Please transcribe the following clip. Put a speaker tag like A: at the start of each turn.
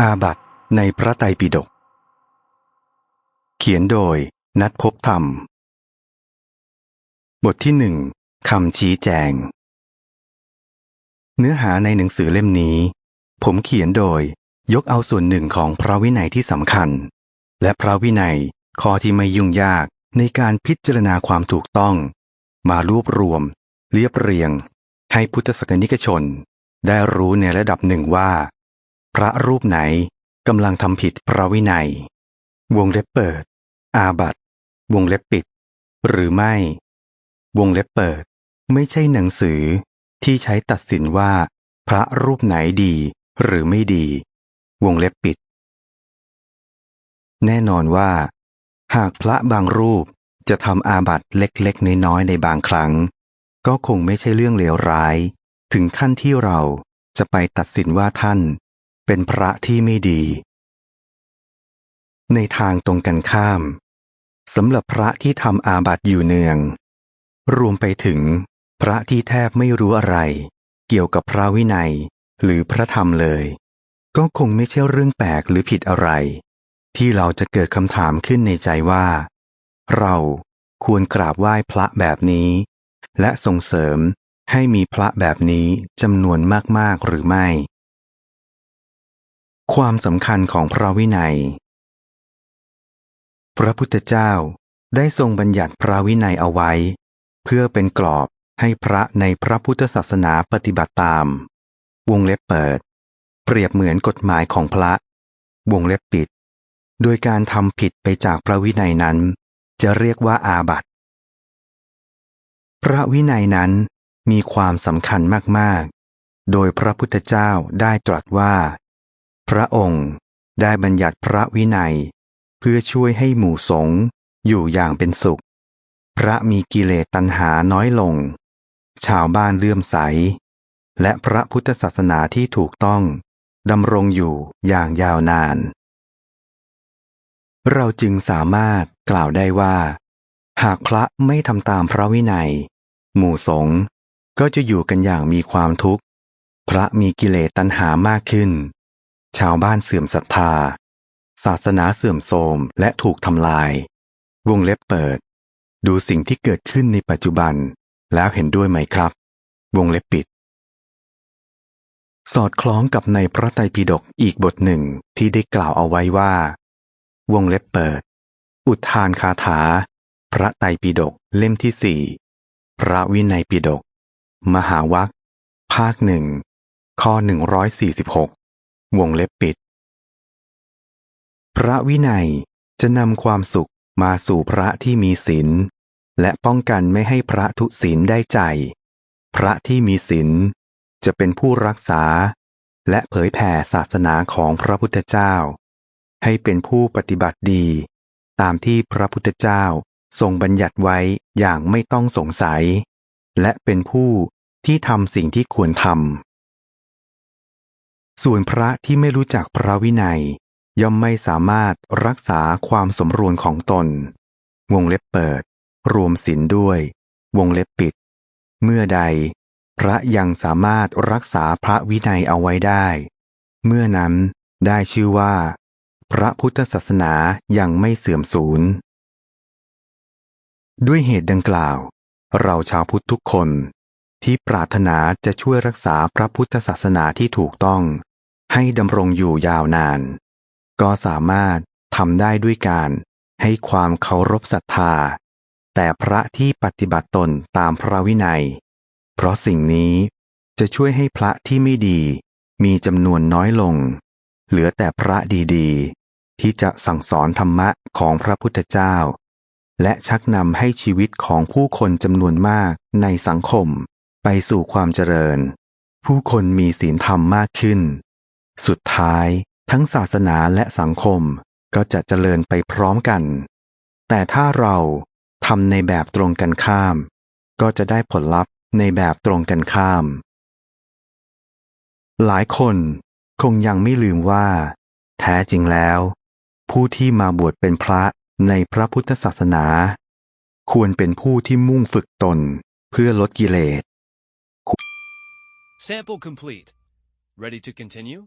A: อาบัตในพระไตรปิฎก เขียนโดยนัดพบธรรม บทที่หนึ่งคำชี้แจง เนื้อหาในหนังสือเล่มนี้ ผมเขียนโดยยกเอาส่วนหนึ่งของพระวินัยที่สำคัญ และพระวินัยข้อที่ไม่ยุ่งยากในการพิจารณาความถูกต้อง มารวบรวม เรียบเรียง ให้พุทธศกนิกชนได้รู้ในระดับหนึ่งว่า พระรูปไหนกำลังทำผิดพระวินัย วงเล็บเปิด อาบัตวงเล็บปิด หรือไม่ วงเล็บเปิด ไม่ใช่หนังสือที่ใช้ตัดสินว่า พระรูปไหนดีหรือไม่ดี วงเล็บปิด แน่นอนว่า หากพระบางรูปจะทำอาบัตเล็กๆ น้อยๆในบางครั้ง ก็คงไม่ใช่เรื่องเลวร้าย ถึงขั้นที่เราจะไปตัดสินว่าท่าน เป็นพระที่ไม่ดี ในทางตรงกันข้ามสำหรับพระที่ทำอาบัติอยู่เนือง รวมไปถึง พระที่แทบไม่รู้อะไร เกี่ยวกับพระวินัย หรือพระธรรมเลย ก็คงไม่ใช่เรื่องแปลกหรือผิดอะไร ที่เราจะเกิดคำถามขึ้นในใจว่า เราควรกราบไหว้พระแบบนี้ และส่งเสริมให้มีพระแบบนี้จำนวนมาก ๆ หรือไม่ ความสำคัญของพระวินัย พระพุทธเจ้าได้ทรงบัญญัติพระวินัยเอาไว้ เพื่อเป็นกรอบให้พระในพระพุทธศาสนาปฏิบัติตาม วงเล็บเปิด เปรียบเหมือนกฎหมายของพระ วงเล็บปิด โดยการทำผิดไปจากพระวินัยนั้น จะเรียกว่าอาบัติ พระวินัยนั้นมีความสำคัญมาก ๆ โดยพระพุทธเจ้าได้ตรัสว่า พระองค์ได้บัญญัติพระวินัย เพื่อช่วยให้หมู่สงฆ์อยู่อย่างเป็นสุข พระมีกิเลสตัณหาน้อยลง ชาวบ้านเลื่อมใส และพระพุทธศาสนาที่ถูกต้องดำรงอยู่อย่างยาวนาน เราจึงสามารถกล่าวได้ว่า หากพระไม่ทำตามพระวินัย หมู่สงฆ์ก็จะอยู่กันอย่างมีความทุกข์ พระมีกิเลสตัณหามากขึ้น ชาวบ้านเสื่อมศรัทธา ศาสนาเสื่อมโทรมและถูกทำลาย วงเล็บเปิด ดูสิ่งที่เกิดขึ้นในปัจจุบัน แล้วเห็นด้วยไหมครับ วงเล็บปิด สอดคล้องกับในพระไตรปิฎกอีกบทหนึ่งที่ได้กล่าวเอาไว้ว่า วงเล็บเปิด อุทานคาถา พระไตรปิฎกเล่มที่สี่พระวินัยปิฎกมหาวัคภาคหนึ่งข้อหนึ่งร้อยสี่สิบหกวงเล็บปิด พระวินัยจะนำความสุขมาสู่พระที่มีศีลและป้องกันไม่ให้พระทุศีลได้ใจ พระที่มีศีลจะเป็นผู้รักษา และเผยแผ่ศาสนาของพระพุทธเจ้า ให้เป็นผู้ปฏิบัติดี ตามที่พระพุทธเจ้า ทรงบัญญัติไว้อย่างไม่ต้องสงสัย และเป็นผู้ที่ทำสิ่งที่ควรทำ ส่วนพระที่ไม่รู้จักพระวินัย ย่อมไม่สามารถรักษาความสมรวนของตน วงเล็บเปิด รวมศีลด้วย วงเล็บปิด เมื่อใด พระยังสามารถรักษาพระวินัยเอาไว้ได้ เมื่อนั้นได้ชื่อว่า พระพุทธศาสนายังไม่เสื่อมสูญ ด้วยเหตุดังกล่าว เราชาวพุทธทุกคน ที่ปรารถนาจะช่วยรักษาพระพุทธศาสนาที่ถูกต้อง ให้ดำรงอยู่ยาวนาน ก็สามารถทำได้ด้วยการให้ความเคารพศรัทธา แต่พระที่ปฏิบัติตนตามพระวินัย เพราะสิ่งนี้จะช่วยให้พระที่ไม่ดี มีจำนวนน้อยลง เหลือแต่พระดีๆ ที่จะสั่งสอนธรรมะของพระพุทธเจ้า และชักนำให้ชีวิตของผู้คนจำนวนมากในสังคม ไปสู่ความเจริญ ผู้คนมีศีลธรรมมากขึ้น สุดท้ายทั้งศาสนาและสังคมก็จะเจริญไปพร้อมกัน แต่ถ้าเราทำในแบบตรงกันข้าม ก็จะได้ผลลัพธ์ในแบบตรงกันข้าม หลายคนคงยังไม่ลืมว่า แท้จริงแล้ว ผู้ที่มาบวชเป็นพระ ในพระพุทธศาสนา ควรเป็นผู้ที่มุ่งฝึกตนเพื่อลดกิเลส
B: Sample complete. Ready to continue?